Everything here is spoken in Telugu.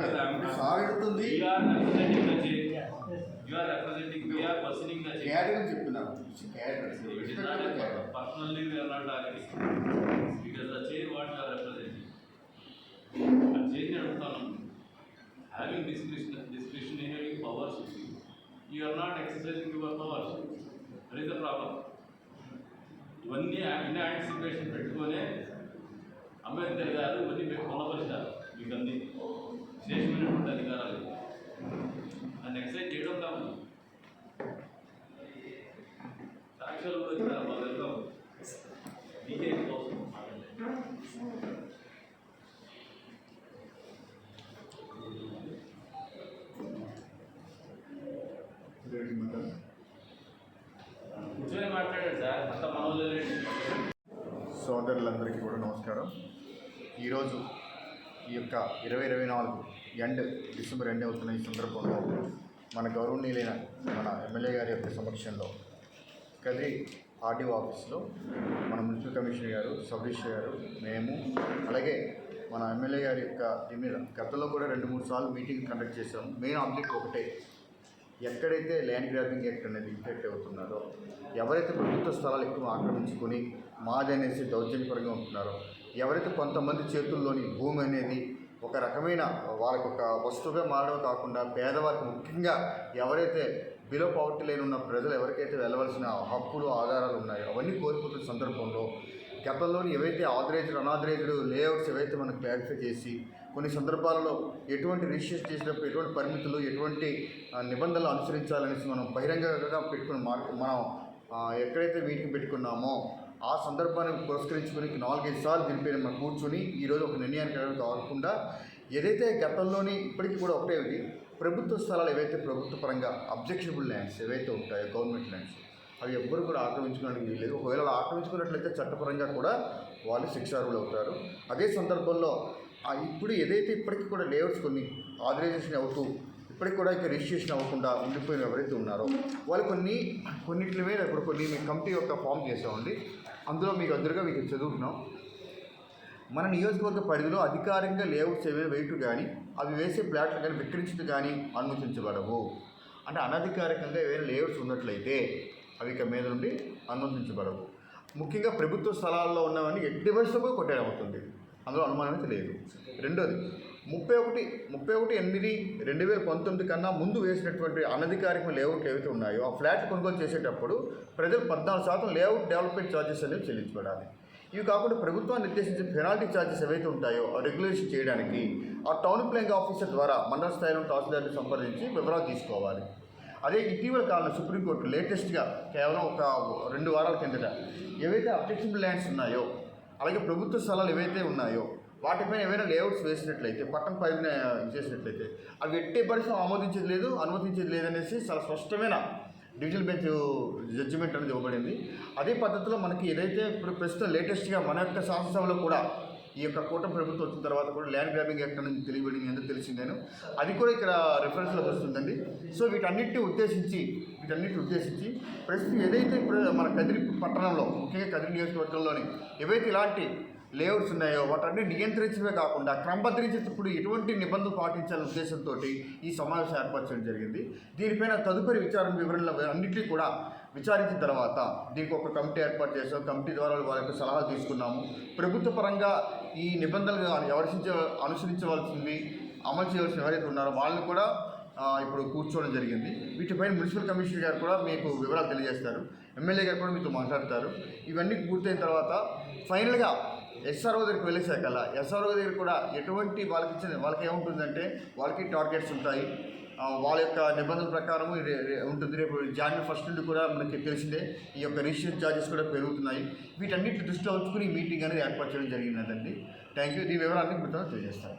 chain. క్యాట్ అని. It is the chain what you are representing. ఆ chain ని అడుగుతాను. Discretionary having powers, you are not exercising your powers. That is the problem. ఇవన్నీ ఇన్ యాంటిసిపేషన్ పెట్టుకొని అంబేద్కర్ గారు ఇవన్నీ మీకు కొనపరిచారు మీకు అన్ని విశేషమైనటువంటి అధికారాలు ఇవి. దాన్ని ఎక్సైజ్ చేయడం కాదు సాక్ష్యాలు కూడా ఇక్కడ మా వెళ్తాం మీకే కోసం కూర్చొని మాట్లాడాడు సార్ అంత మనోళ్ళు సోదరులందరికీ కూడా నమస్కారం. ఈరోజు ఈ యొక్క ఇరవై ఇరవై నాలుగు ఎండ్ డిసెంబర్ ఎండ్ అవుతున్న ఈ సందర్భంలో మన గౌరవనీయులైన మన ఎమ్మెల్యే గారి యొక్క సమక్షంలో కది ఆర్డీఓ ఆఫీస్లో మన మున్సిపల్ కమిషనర్ గారు సబ్ గారు మేము అలాగే మన ఎమ్మెల్యే గారి యొక్క దీని మీద గతంలో కూడా రెండు మూడు సార్లు మీటింగ్ కండక్ట్ చేసాం మెయిన్ ఆబ్జెక్ట్ ఒకటే. ఎక్కడైతే ల్యాండ్ గ్రాబింగ్ యాక్ట్ అనేది ఇంపాక్ట్ అవుతున్నారో ఎవరైతే ప్రభుత్వ స్థలాలు ఎక్కువ ఆక్రమించుకొని మాది అనేసి దౌర్జన్యపరంగా ఉంటున్నారో ఎవరైతే కొంతమంది చేతుల్లోని భూమి అనేది ఒక రకమైన వాళ్ళకు ఒక వస్తువుగా మారడం కాకుండా పేదవారికి ముఖ్యంగా ఎవరైతే బిలో పవర్టీ లేని ఉన్న ప్రజలు ఎవరికైతే వెళ్ళవలసిన హక్కులు ఆధారాలు ఉన్నాయో అవన్నీ కోల్పోతున్న సందర్భంలో గతంలోని ఏవైతే ఆథరైజ్డ్ అనాథరైజ్డ్ లేఅవుట్స్ ఏవైతే మనం క్లారిఫై చేసి కొన్ని సందర్భాలలో ఎటువంటి రిజిస్ట్రేషన్ చేసినప్పుడు ఎటువంటి పరిమితులు ఎటువంటి నిబంధనలు అనుసరించాలనేసి మనం బహిరంగంగా పెట్టుకున్న మార్గ మనం ఎక్కడైతే వీటికి పెట్టుకున్నామో ఆ సందర్భాన్ని పురస్కరించుకుని నాలుగైదు సార్లు దీనిపైన మనం కూర్చొని ఈరోజు ఒక నిర్ణయానికి కాకుండా ఏదైతే గతంలోని ఇప్పటికీ కూడా ఒకటే ఉంది ప్రభుత్వ స్థలాలు ఏవైతే ప్రభుత్వ పరంగా అబ్జెక్షనబుల్ ల్యాండ్స్ ఏవైతే ఉంటాయో గవర్నమెంట్ ల్యాండ్స్ అవి ఎవ్వరు కూడా ఆక్రమించుకోవడానికి వీల్లేదు ఒకవేళ ఆక్రమించుకున్నట్లయితే చట్టపరంగా కూడా వాళ్ళు శిక్షార్హులు అవుతారు. అదే సందర్భంలో ఇప్పుడు ఏదైతే ఇప్పటికీ కూడా లేఅవుట్స్ కొన్ని ఆథరైజేషన్ అవుతూ ఇప్పటికి కూడా ఇక్కడ రిజిస్ట్రేషన్ అవ్వకుండా ఉండిపోయిన ఎవరైతే ఉన్నారో వాళ్ళు కొన్ని కొన్నింటి మీద ఇప్పుడు కొన్ని మీ కమిటీ యొక్క ఫామ్ చేసామండి అందులో మీకు అందరుగా మీకు చదువుతున్నాం. మన నియోజకవర్గ పరిధిలో అధికారికంగా లేఅవుట్స్ ఏమైనా వేయటం కానీ అవి వేసే ప్లాట్లు కానీ విక్రయించడం కానీ అనుమతించబడవు. అంటే అనధికారికంగా ఏవైనా లేఅవుట్స్ ఉన్నట్లయితే అవి ఇక మీద నుండి అనుమతించబడవు. ముఖ్యంగా ప్రభుత్వ స్థలాల్లో ఉన్నవన్నీ ఎట్టి వయసులో కూడా అవుతుంది. అందులో అనుమానం అయితే లేదు. రెండోది ముప్పై ఒకటి ముప్పై ఒకటి ఎనిమిది రెండు వేల పంతొమ్మిది కన్నా ముందు వేసినటువంటి అనధికారిక లేఅవుట్లు ఏవైతే ఉన్నాయో ఆ ఫ్లాట్ కొనుగోలు చేసేటప్పుడు ప్రజలు పద్నాలుగు శాతం లేఅవుట్ డెవలప్మెంట్ ఛార్జెస్ అనేవి చెల్లించబడాలి. ఇవి కాకుండా ప్రభుత్వం నిర్దేశించిన పెనాల్టీ ఛార్జెస్ ఏవైతే ఉంటాయో ఆ రెగ్యులేషన్ చేయడానికి ఆ టౌన్ ప్లానింగ్ ఆఫీసర్ ద్వారా మండల స్థాయిలో తహసీల్దార్ని సంప్రదించి వివరాలు తీసుకోవాలి. అదే ఇటీవల కాలంలో సుప్రీంకోర్టు లేటెస్ట్గా కేవలం ఒక రెండు వారాల కిందట ఏవైతే అబ్జెక్షనబుల్ ల్యాండ్స్ ఉన్నాయో అలాగే ప్రభుత్వ స్థలాలు ఏవైతే ఉన్నాయో వాటిపైన ఏమైనా లేఅవుట్స్ వేసినట్లయితే పట్టణ పైన చేసినట్లయితే అవి ఎట్టి పరిశ్రమ ఆమోదించేది లేదు అనుమతించేది లేదనేసి చాలా స్పష్టమైన డివిజనల్ బెంచ్ జడ్జిమెంట్ అనేది ఇవ్వబడింది. అదే పద్ధతిలో మనకి ఏదైతే ఇప్పుడు ప్రస్తుతం లేటెస్ట్గా మన యొక్క శాసనసభలో కూడా ఈ యొక్క కూటమి ప్రభుత్వం వచ్చిన తర్వాత కూడా ల్యాండ్ గ్రాబింగ్ యాక్ట్ అనేది తెలియబడింది ఎందుకు తెలిసిందేను అది కూడా ఇక్కడ రిఫరెన్స్లో వస్తుందండి. సో వీటన్నిటిని ఉద్దేశించి వీటన్నిటిని ఉద్దేశించి ప్రస్తుతం ఏదైతే ఇప్పుడు మన కదిరి పట్టణంలో ముఖ్యంగా కదిరి నియోజకవర్గంలోని ఏవైతే ఇలాంటి లేఅవుట్స్ ఉన్నాయో వాటన్ని నియంత్రించడమే కాకుండా క్రమబద్ధరించేటప్పుడు ఎటువంటి నిబంధనలు పాటించాలనే ఉద్దేశంతో ఈ సమావేశం ఏర్పరచడం జరిగింది. దీనిపైన తదుపరి విచారణ వివరణలు అన్నింటినీ కూడా విచారించిన తర్వాత దీనికి ఒక కమిటీ ఏర్పాటు చేసాం కమిటీ ద్వారా వాళ్ళ యొక్క సలహాలు తీసుకున్నాము. ప్రభుత్వ పరంగా ఈ నిబంధనలు ఎవరించ అనుసరించవలసింది అమలు చేయవలసిన ఎవరైతే ఉన్నారో వాళ్ళని కూడా ఇప్పుడు కూర్చోవడం జరిగింది. వీటిపైన మున్సిపల్ కమిషనర్ గారు కూడా మీకు వివరాలు తెలియజేస్తారు. ఎమ్మెల్యే గారు కూడా మీతో మాట్లాడతారు. ఇవన్నీ పూర్తయిన తర్వాత ఫైనల్గా ఎస్ఆర్ఓ దగ్గరికి వెళ్ళేసాకల్లా ఎస్ఆర్ఓ దగ్గర కూడా ఎటువంటి వాళ్ళకి ఇచ్చిన వాళ్ళకి ఏముంటుందంటే వాళ్ళకి టార్గెట్స్ ఉంటాయి. వాళ్ళ యొక్క నిబంధనల ప్రకారం ఉంటుంది. రేపు జనవరి ఫస్ట్ నుండి కూడా మనకి తెలిసిందే ఈ యొక్క రిజిస్ట్రేషన్ ఛార్జెస్ కూడా పెరుగుతున్నాయి. వీటన్నిటి దృష్టిలో ఉంచుకుని ఈ మీటింగ్ అనేది ఏర్పాటు చేయడం జరిగినదండి థ్యాంక్ యూ ఈ వివరాన్ని ఇప్పుడు తెలియజేస్తాను.